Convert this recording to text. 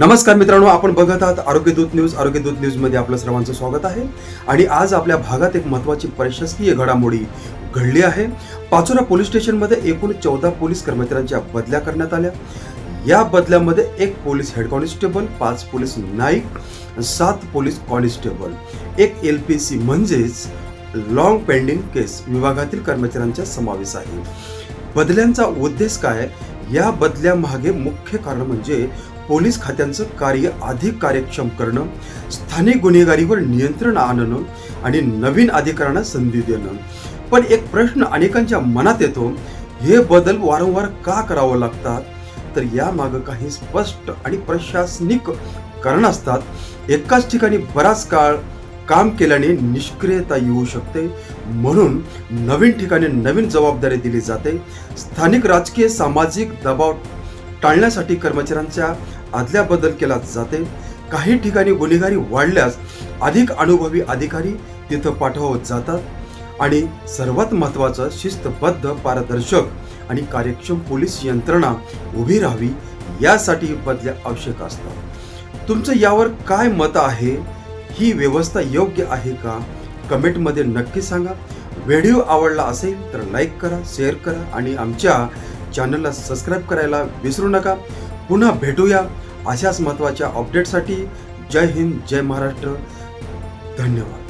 नमस्कार मित्रांनो आपण बघत आहात आरोग्य दूत न्यूज. आरोग्य दूत आपलं सर्वांचं स्वागत आहे. आणि आज आपल्या भागात एक महत्वाची प्रशासकीय घडामोडी घडली आहे. पाचोरा पोलीस स्टेशनमध्ये एकूण चौदा पोलीस कर्मचाऱ्यांच्या बदल्या करण्यात आल्या. या बदल्यामध्ये एक पोलीस हेड कॉन्स्टेबल पाच पोलीस नाईक सात पोलीस कॉन्स्टेबल. एक एल पी सी म्हणजेच लॉंग पेंडिंग केस विभागातील कर्मचाऱ्यांचा समावेश आहे. बदल्यांचा उद्देश काय? या बदल्यामागे मुख्य कारण म्हणजे पोलीस खात्यांचं कार्य अधिक कार्यक्षम करणं स्थानिक गुन्हेगारीवर नियंत्रण आणणं आणि नवीन अधिकाऱ्यांना संधी देणं. पण एक प्रश्न अनेकांच्या मनात येतो हे बदल वारंवार का करावं लागतात? तर यामागं काही स्पष्ट आणि प्रशासनिक कारण असतात. एकाच ठिकाणी बराच काळ काम केल्याने निष्क्रियता येऊ शकते म्हणून नवीन ठिकाणी नवीन जबाबदारी दिली जाते. स्थानिक राजकीय सामाजिक दबाव टाळण्यासाठी कर्मचाऱ्यांच्या आदल्या बदल केला जाते. काही ठिकाणी गुन्हेगारी वाढल्यास अधिक अनुभवी अधिकारी तिथं पाठवत जातात. आणि सर्वात महत्त्वाचं शिस्तबद्ध पारदर्शक आणि कार्यक्षम पोलीस यंत्रणा उभी राहावी यासाठी बदल्या आवश्यक असतात. तुमचं यावर काय मत आहे? ही व्यवस्था योग्य आहे का? कमेंटमध्ये नक्की सांगा. व्हिडिओ आवडला असेल तर लाईक करा शेअर करा आणि आमच्या चॅनलला सबस्क्राईब करायला विसरू नका. पुन्हा भेटूया अशाच महत्त्वाच्या अपडेटसाठी. जय हिंद जय महाराष्ट्र. धन्यवाद.